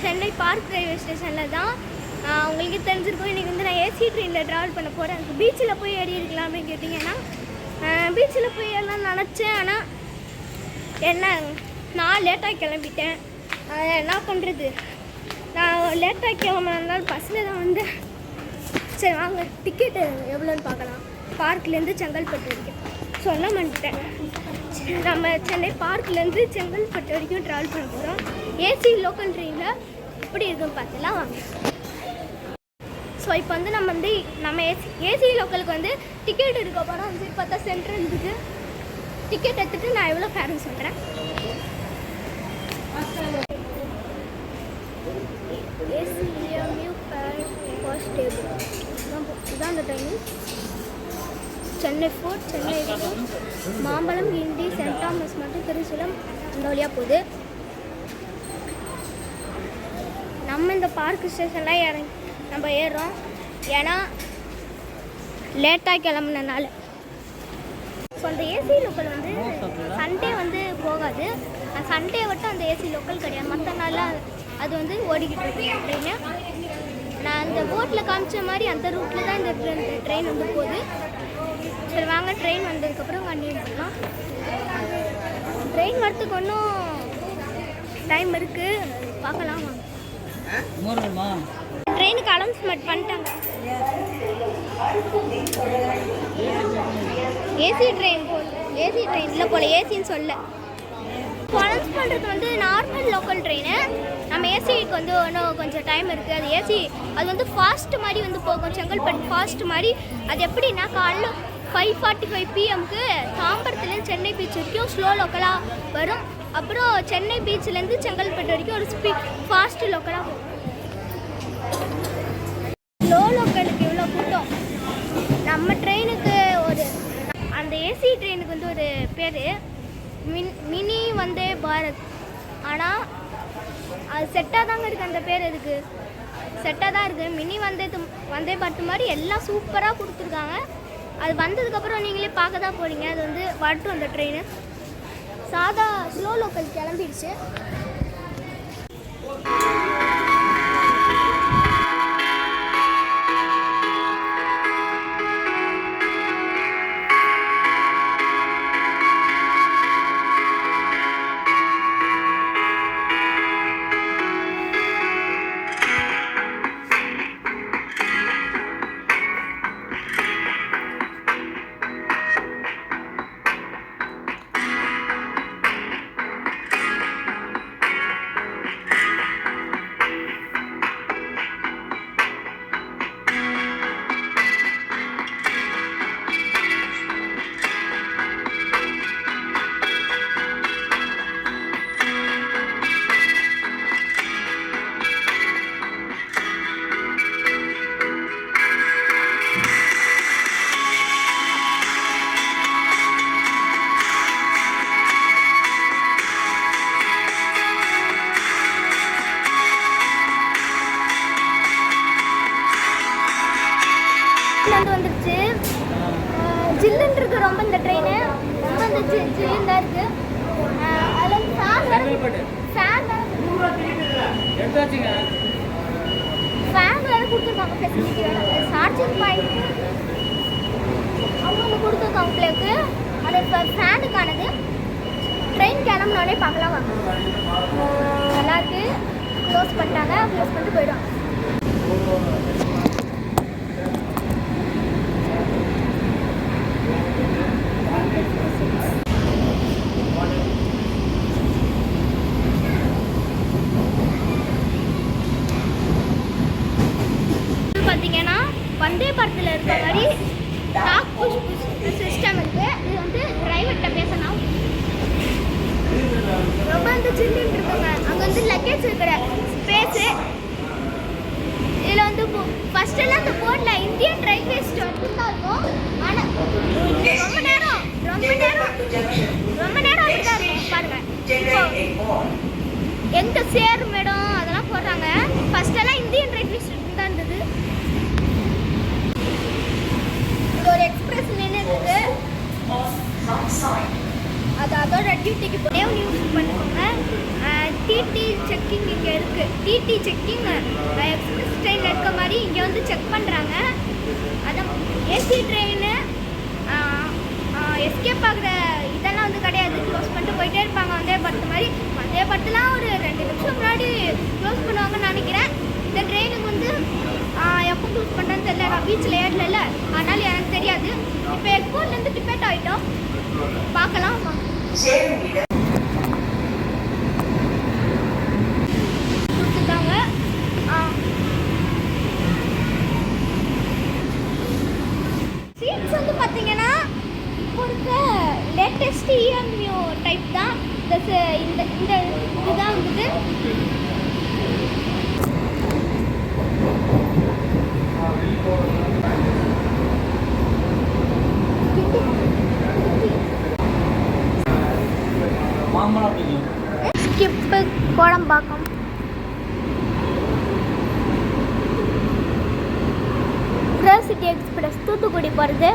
Chennai park railway ஸ்டேஷனில் தான் உங்களுக்கு தெரிஞ்சிருக்கும். இன்றைக்கி வந்து நான் ஏசி ட்ரெயினில் ட்ராவல் பண்ண போகிறேன் பீச்சில் போய் ஏறி இருக்கலாமே கேட்டிங்கன்னா பீச்சில் போய் எல்லாம் நினச்சேன். ஆனால் என்ன நான் லேட்டாக கிளம்பிட்டேன். என்ன பண்ணுறது நான் லேட்டாக கிளம்புனதுனால பஸ்ஸில் தான் வந்தேன் சரி வாங்க. டிக்கெட்டு எவ்வளோன்னு பார்க்கலாம். பார்க்லேருந்து செங்கல்பட்டு வரைக்கும். சொல்ல மாட்டேன் நம்ம சென்னை பார்க்லேருந்து செங்கல்பட்டு வரைக்கும் ட்ராவல் பண்ண போகிறோம் ஏசி லோக்கல் ட்ரெயினில் எப்படி இருக்குன்னு பார்த்தலாம் வாங்க ஸோ இப்போ வந்து நம்ம வந்து நம்ம ஏசி ஏசி லோக்கலுக்கு வந்து டிக்கெட் எடுக்க போகிறோம் வந்து பார்த்தா சென்ட்ரல் இருக்குது டிக்கெட் எடுத்துகிட்டு நான் எவ்வளோ ஃபேர்னு சொல்கிறேன் ஏசிஎம்யூ ஃபேர் ஃபர்ஸ்ட் டேபிள் இதான் அந்த ட்ரெயின் சென்னை ஃபோர்ட் சென்னை மாம்பழம் கிண்டி சென்ட் தாமஸ் மற்றும் திருச்சிலம் அந்த வழியாக போகுது நம்ம இந்த பார்க் ஸ்டேஷனில் இறங்கி நம்ம ஏறுறோம். ஏன்னா லேட்டாக கிளம்புனனால. ஸோ அந்த ஏசி லோக்கல் வந்து சண்டே வந்து போகாது. சண்டே மட்டும் அந்த ஏசி லோக்கல் கிடையாது. மற்ற நாளில் அது வந்து ஓடிக்கிட்டு இருக்கு. அப்படின்னு நான் அந்த போட்டில் காமிச்ச மாதிரி அந்த ரூட்டில் தான் இந்த ட்ரெயின் வந்து போகுது. சரி வாங்க. ட்ரெயின் வந்ததுக்கப்புறம் கண்டினியூ பண்ணலாம் ட்ரெயின் வரத்துக்கு ஒன்றும் டைம் இருக்குது பார்க்கலாம் வாங்க. மூணுமா ட்ரெயினுக்கு அனௌன்ஸ்மெண்ட் பண்ணிட்டாங்க. ஏசி ட்ரெயின் போல ஏசி ட்ரெயின் இல்லை போல ஏசின்னு சொல்ல. அனௌன்ஸ் பண்ணுறது வந்து நார்மல் லோக்கல் ட்ரெயின் நம்ம ஏசிக்கு வந்து இன்னும் கொஞ்சம் டைம் இருக்குது அது ஏசி அது வந்து ஃபாஸ்ட் மாதிரி வந்து போகும். செங்கல்பட்டு ஃபாஸ்ட் மாதிரி. அது எப்படின்னா காலைல ஃபைவ் ஃபார்ட்டி ஃபைவ் பிஎம்க்கு தாம்பரத்துலேருந்து சென்னை பீச் வரைக்கும் ஸ்லோ லோக்கலாக வரும். அப்புறம் சென்னை பீச்லேருந்து செங்கல்பட்டு வரைக்கும் ஒரு ஸ்பீட் ஃபாஸ்ட் லோக்கலாக போகும். ஸ்லோ லோக்கலுக்கு இவ்வளோ கூட்டம். நம்ம ட்ரெயினுக்கு ஒரு அந்த ஏசி ட்ரெயினுக்கு வந்து ஒரு பேர் மின் மினி வந்தே பாரத். ஆனால் அது செட்டாக தாங்க இருக்குது அந்த பேர் இதுக்கு செட்டாக தான் இருக்குது மினி வந்தே வந்தே பாரத் மாதிரி எல்லாம் சூப்பராக கொடுத்துருக்காங்க. அது வந்ததுக்கப்புறம் நீங்களே பார்க்க தான் போகிறீங்க அது வந்து வரட்டும் அந்த ட்ரெயின் சாதா ஸ்லோ லோக்கல் கிளம்பிடுச்சு. வந்து வந்துருச்சு. ஜில்லுன்னு இருக்கு ரொம்ப இந்த ட்ரெயின் ரொம்ப இந்த ஜில்லுன்னு தான் இருக்கு. அதுல வந்து ஃபேன். ஃபேன் வேற கொடுத்துருக்காங்க ஃபெசிலிட்டி சார்ஜிங் பாயிண்ட் அவங்க கொடுத்துருக்காங்க உங்களுக்கு அது இப்போ ஃபேனுக்கானது. ட்ரெயின் கிளம்புனோடனே பார்க்கலாம் வாங்க. நல்லா இருக்கு. க்ளோஸ் பண்ணிட்டாங்க. க்ளோஸ் பண்ணிட்டு போயிடுவாங்க இது பார்த்தீங்கன்னா வந்தே பாரத்தில் இருக்க மாதிரி டாக் புஷ் புஷ் சிஸ்டம் இருக்கு இது வந்து டிரைவர்கிட்ட பேசணும் ரொம்ப வந்து சில்லுன்னு இருக்குங்க அங்கே வந்து லக்கேஜ் இருக்கிற ஸ்பேஸு இதில் வந்து ஃபர்ஸ்ட் எல்லாம் இந்த போர்டில் இந்தியன் ரயில்வே ஸ்டேஷன் தான் இருக்கும் ஆனால் ரொம்ப நேரம் ரொம்ப நேரம் ரொம்ப நேரம் அப்படிதான் இருக்கும் பாருங்க இப்போ எங்க சேரும் இடம் அதெல்லாம் போடுறாங்க ஃபர்ஸ்ட் எல்லாம் இந்தியன் ரயில்வே ஸ்டேஷன் தான் இருந்தது இங்க ஒரு எக்ஸ்பிரஸ் நின்று இருக்கு. அது அதோட டியூட்டிக்கு போய் யூஸ் பண்ணிக்கோங்க டிடி செக்கிங் இங்கே இருக்குது டிடி செக்கிங் எக்ஸ்பிரஸ் ட்ரெயின் இருக்க மாதிரி இங்கே வந்து செக் பண்ணுறாங்க அதான் ஏசி ட்ரெயின் எஸ்கேப் ஆகிற இதெல்லாம் வந்து கிடையாது. க்ளோஸ் பண்ணிட்டு போயிட்டே இருப்பாங்க வந்தே பத்து மாதிரி. வந்தே பத்துலாம் ஒரு ரெண்டு நிமிஷம் முன்னாடி க்ளோஸ் பண்ணுவாங்கன்னு நினைக்கிறேன். இந்த ட்ரெயினுக்கு வந்து எப்போ க்ளோஸ் பண்ணுறேன்னு தெரியல. நான் பீச்சில் ஏறல அதனால எனக்கு தெரியாது. இப்போ எக்ஸ்போர்ட்லேருந்து டிபேட் ஆகிட்டோம் பார்க்கலாம் வாங்க. கொடுத்துருக்காங்க சீட்ஸ் வந்து பார்த்தீங்கன்னா இப்போ இருக்க லேட்டஸ்ட் இஎம்யூ டைப் தான் இந்த இந்த இந்த இதுதான் வந்துட்டு. Skip Kodambakkam. City express Thoothukudi போகிறது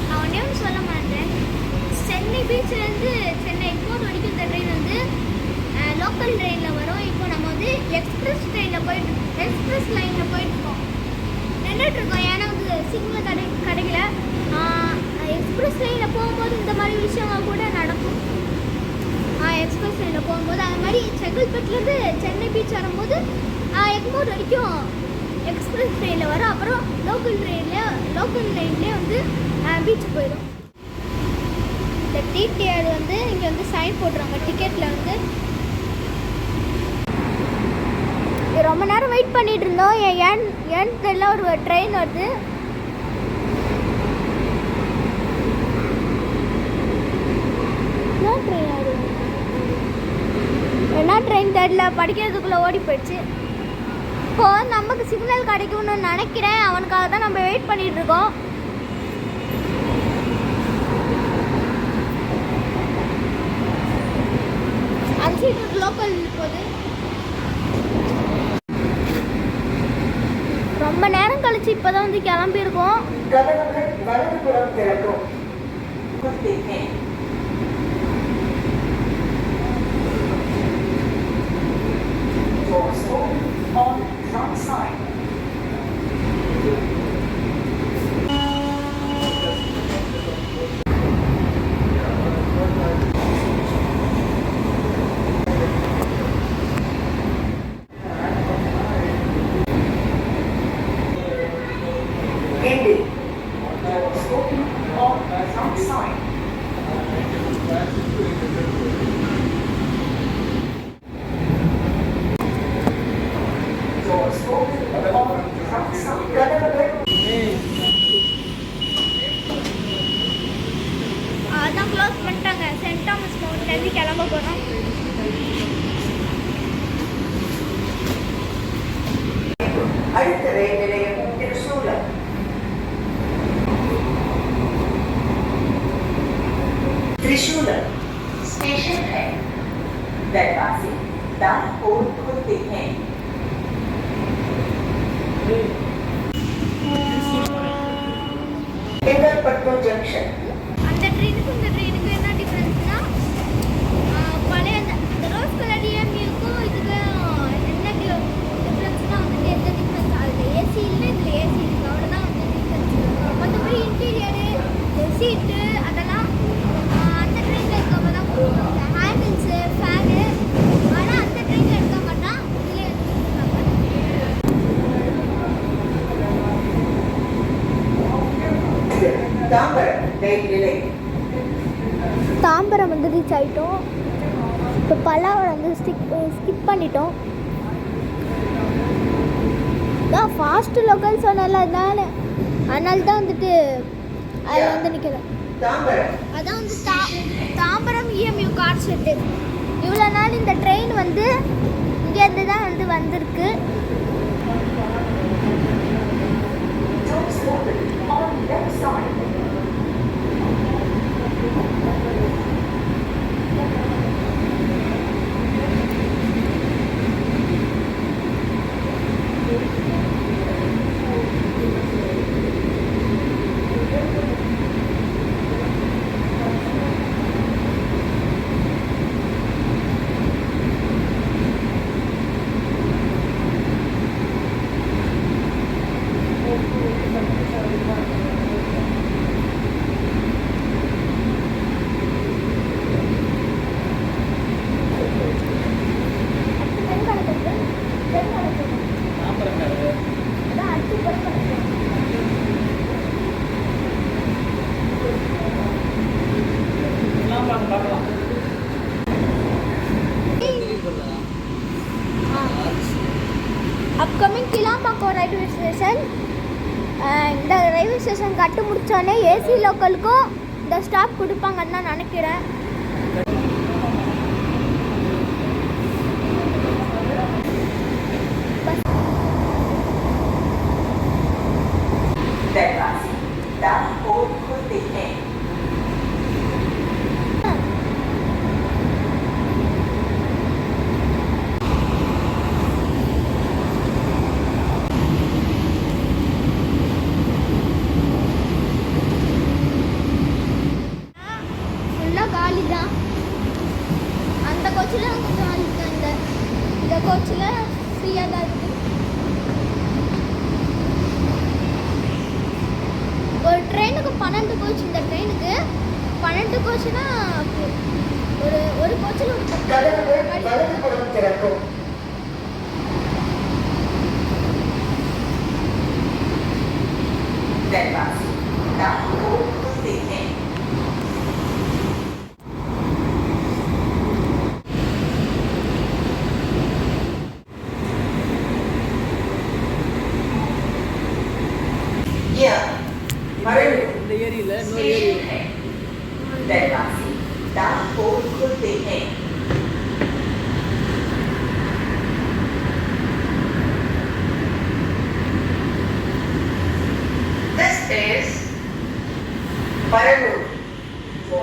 நான் ஒன்றே ஒன்று சொல்ல மாட்டேன் சென்னை பீச்லேருந்து சென்னை எக்ஸ்போர்ட் வரைக்கும் இந்த ட்ரெயின் வந்து லோக்கல் ட்ரெயினில் வரும் இப்போ நம்ம வந்து எக்ஸ்பிரஸ் ட்ரெயினில் போயிட்டு எக்ஸ்பிரஸ் லைனில் போயிட்டுருக்கோம் நின்றுட்டுருக்கோம் ஏன்னா வந்து சிக்னல் கிடை கிடைக்கல எக்ஸ்பிரஸ் லைனில் போகும்போது இந்த மாதிரி விஷயங்கள் கூட நடக்கும் எக்ஸ்பிரஸ் லைனில் போகும்போது அது மாதிரி செங்கல்பட்டுலேருந்து சென்னை பீச் வரும்போது எக்மோர் வரைக்கும் எக்ஸ்பிரஸ் ட்ரெயினில் வரும் அப்புறம் லோக்கல் ட்ரெயினில் லோக்கல் ட்ரெயின்லேயே வந்து பீச் போயிடும். இந்த டிடிஆர் வந்து இங்கே வந்து சைன் போட்டுருவாங்க டிக்கெட்டில் வந்து. ரொம்ப நேரம் வெயிட் பண்ணிட்டு இருந்தோம். ஏன் ஏன் தெரியல. ஒரு ட்ரெயின் வருது. என்ன ட்ரெயின் தெரியல. படிக்கிறதுக்குள்ளே ஓடி போயிடுச்சு. இப்போ நமக்கு சிக்னல் கிடைக்கும்னு நினைக்கிறேன். அவனுக்காக தான் நம்ம வெயிட் பண்ணிட்டு இருக்கோம். அஞ்சு லோக்கல் போகுது ரொம்ப நேரம் கழிச்சு இப்போதான் வந்து கிளம்பியிருக்கோம். கதவுகள் வலதுபுறம் outside. தாம்பரம் வந்து ரீச் ஆகிட்டோம் இப்போ பல்லாவரம் வந்து ஸ்டிக் ஸ்கிப் பண்ணிட்டோம். தான் ஃபாஸ்ட் லோக்கல் சொன்னல அதனால அதனால தான் வந்துட்டு அது வந்து நிற்கிறேன் அதான் வந்து தா Tambaram E EMU car shed இவ்வளோ நாள் இந்த ட்ரெயின் வந்து இங்கேருந்து தான் வந்து வந்திருக்கு. ஏசி லோக்கலுக்கும் இந்த ஸ்டாப் கொடுப்பாங்கன்னு தான் நினைக்கிறேன். கோச்சில் ஃப்ரீயாக தான் இருக்குது ஒரு ட்ரெயினுக்கு பன்னெண்டு கோச் இந்த ட்ரெயினுக்கு பன்னெண்டு கோச்சுனா ஒரு ஒரு கோச்சில் ஒரு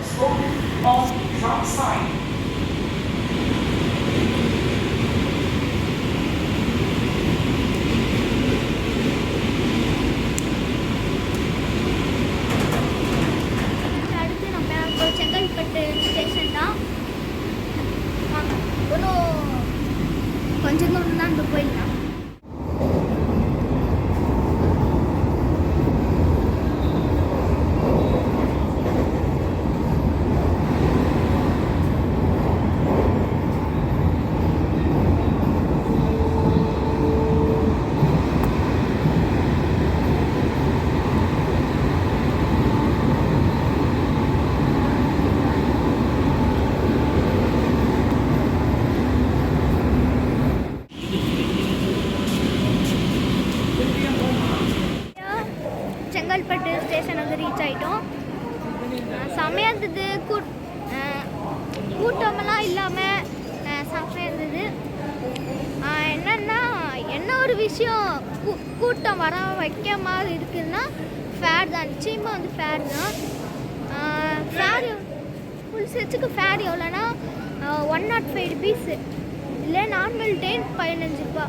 estou on job. ஒரு விஷயம் கூ- கூட்டம் வர வைக்காம இருக்குதுன்னா ஃபேர் தான். நிச்சயமாக வந்து ஃபேர் தான். ஃபேர் ஃபுல் செட்ஸுக்கு ஃபேர் எவ்வளோன்னா ஒன் நாட் ஃபைவ் ருபீஸு இல்லை நார்மல் டேன் பதினஞ்சு ரூபா.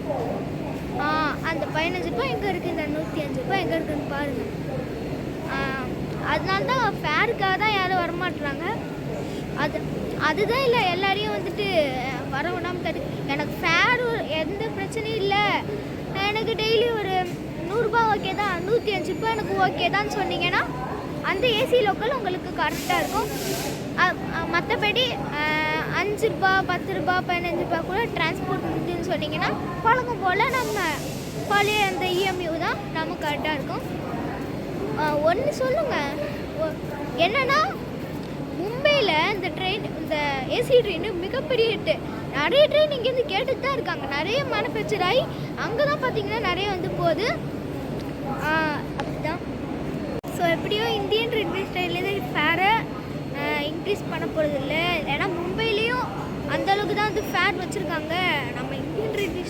ஆ, அந்த பதினஞ்சு ரூபா எங்கே இருக்குது இந்த நூற்றி அஞ்சு ரூபாய் எங்கே இருக்குதுன்னு பாருங்கள் அதனால தான் ஃபேருக்காக தான் யாரும் வரமாட்டுறாங்க அது அதுதான் இல்லை எல்லாரையும் வந்துட்டு அஹ், வர விடாமல் எனக்கு ஃபேர் எந்த பிரச்சனையும் இல்லை. எனக்கு டெய்லி ஒரு நூறுரூபா ஓகே தான் நூற்றி அஞ்சு ரூபா எனக்கு ஓகே தான் சொன்னீங்கன்னா அந்த ஏசி லோக்கல் உங்களுக்கு கரெக்டாக இருக்கும். மற்றபடி அஞ்சு ரூபா பத்து ரூபா பதினஞ்சு ரூபா கூட டிரான்ஸ்போர்ட் முடிஞ்சுன்னு சொன்னீங்கன்னா பழக்கம் போல் நம்ம பழைய அந்த இஎம்யூ தான் நமக்கு கரெக்டாக இருக்கும். ஒன்று சொல்லுங்கள் என்னன்னா மும்பையில் இந்த ட்ரெயின் இந்த ஏசி ட்ரெயின் மிகப்பெரிய ஹிட்டு நிறைய ட்ரெயின் இங்கேருந்து கேட்டுட்டு தான் இருக்காங்க. நிறைய மேனுஃபேக்சர் ஆகி அங்கே தான் பார்த்தீங்கன்னா நிறைய வந்து போகுது. அப்படிதான். ஸோ எப்படியோ இந்தியன் ரயில்வே ஸ்டைல்லேருந்து ஃபேரை இன்க்ரீஸ் பண்ண போகிறது இல்லை. ஏன்னா மும்பைலேயும் அந்த அளவுக்கு தான் வந்து ஃபேர் வச்சுருக்காங்க. நம்ம இந்தியன் ரயில்வேஸ்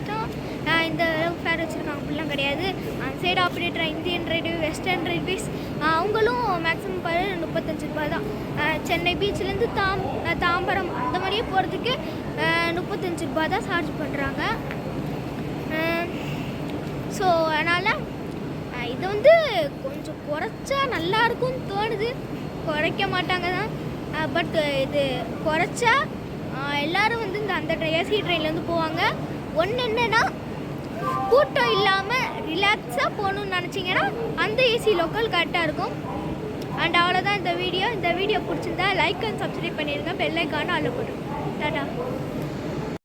இந்த அளவுக்கு ஃபேர் வச்சுருக்காங்க. அப்படிலாம் கிடையாது. அந்த side operator Indian railway western railways அவங்களும் மேக்ஸிமம் பாரு முப்பத்தஞ்சு ரூபாய் தான் சென்னை பீச்லேருந்து தாம் தாம்பரம் அந்த மாதிரியே போகிறதுக்கு முப்பத்தஞ்சு ரூபாய் தான் சார்ஜ் பண்ணுறாங்க ஸோ அதனால் இது வந்து கொஞ்சம் குறைச்சா நல்லா இருக்கும்னு தோணுது. குறைக்க மாட்டாங்க தான். பட் இது குறைச்சா எல்லோரும் வந்து இந்த அந்த ஏசி ட்ரெயின்லேருந்து போவாங்க. ஒன்று என்னென்னா கூட்டம் இல்லாமல் ரிலாக்ஸாக போகணுன்னு நினச்சிங்கன்னா அந்த ஏசி லோக்கல் கரெக்டாக இருக்கும். அண்ட் அவ்வளோதான் இந்த வீடியோ இந்த வீடியோ பிடிச்சிருந்தா லைக் அண்ட் சப்ஸ்கிரைப் பண்ணிடுங்க பெல்லைக்கான ஐக்கான போட்டுருங்க டாடா.